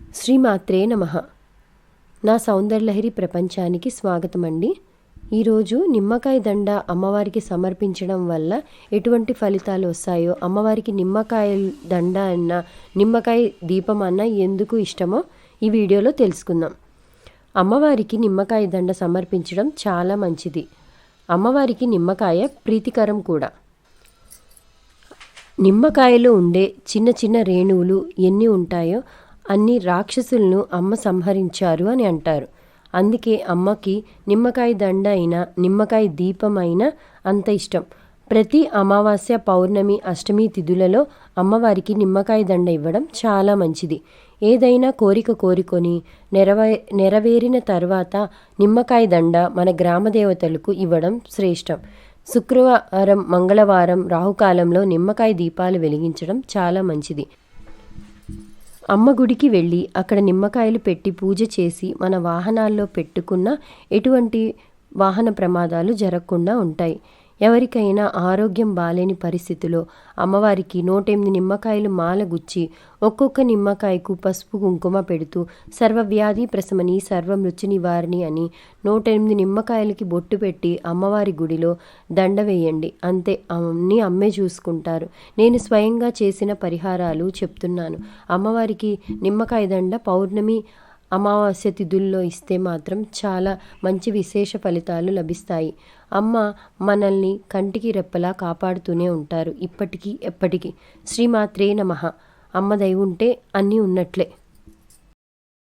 శ్రీమాత్రే నమ. నా సౌందర్యలహరి ప్రపంచానికి స్వాగతం అండి ఈరోజు నిమ్మకాయ దండ అమ్మవారికి సమర్పించడం వల్ల ఎటువంటి ఫలితాలు వస్తాయో అమ్మవారికి నిమ్మకాయ దండ అన్న నిమ్మకాయ దీపం అన్న ఎందుకు ఇష్టమో ఈ వీడియోలో తెలుసుకుందాం. అమ్మవారికి నిమ్మకాయ దండ సమర్పించడం చాలా మంచిది. అమ్మవారికి నిమ్మకాయ ప్రీతికరం కూడా. నిమ్మకాయలో ఉండే చిన్న చిన్న రేణువులు ఎన్ని ఉంటాయో అన్ని రాక్షసులను అమ్మ సంహరించారు అని అంటారు. అందుకే అమ్మకి నిమ్మకాయ దండ అయినా నిమ్మకాయ దీపం అయినా అంత ఇష్టం. ప్రతి అమావాస్య పౌర్ణమి అష్టమి తిథులలో అమ్మవారికి నిమ్మకాయ దండ ఇవ్వడం చాలా మంచిది. ఏదైనా కోరిక కోరుకొని నెరవే నెరవేరిన తర్వాత నిమ్మకాయ దండ మన గ్రామ దేవతలకు ఇవ్వడం శ్రేష్టం. శుక్రవారం మంగళవారం రాహుకాలంలో నిమ్మకాయ దీపాలు వెలిగించడం చాలా మంచిది. అమ్మ గుడికి వెళ్ళి అక్కడ నిమ్మకాయలు పెట్టి పూజ చేసి మన వాహనాల్లో పెట్టుకున్న ఎటువంటి వాహన ప్రమాదాలు జరగకుండా ఉంటాయి. ఎవరికైనా ఆరోగ్యం బాలేని పరిస్థితిలో అమ్మవారికి నూటెనిమిది నిమ్మకాయలు మాల గుచ్చి ఒక్కొక్క నిమ్మకాయకు పసుపు కుంకుమ పెడుతూ సర్వవ్యాధి ప్రశమని సర్వమృత్యు నివారణి అని నూటెనిమిది నిమ్మకాయలకి బొట్టు పెట్టి అమ్మవారి గుడిలో దండ వేయండి. అంతే అన్ని అమ్మే చూసుకుంటారు. నేను స్వయంగా చేసిన పరిహారాలు చెప్తున్నాను. అమ్మవారికి నిమ్మకాయ దండ పౌర్ణమి అమావాస్య తిథుల్లో ఇస్తే మాత్రం చాలా మంచి విశేష ఫలితాలు లభిస్తాయి. అమ్మ మనల్ని కంటికి రెప్పలా కాపాడుతూనే ఉంటారు. ఇప్పటికీ ఎప్పటికీ. శ్రీమాత్రే నమ. అమ్మ దయ ఉంటే అన్నీ ఉన్నట్లే.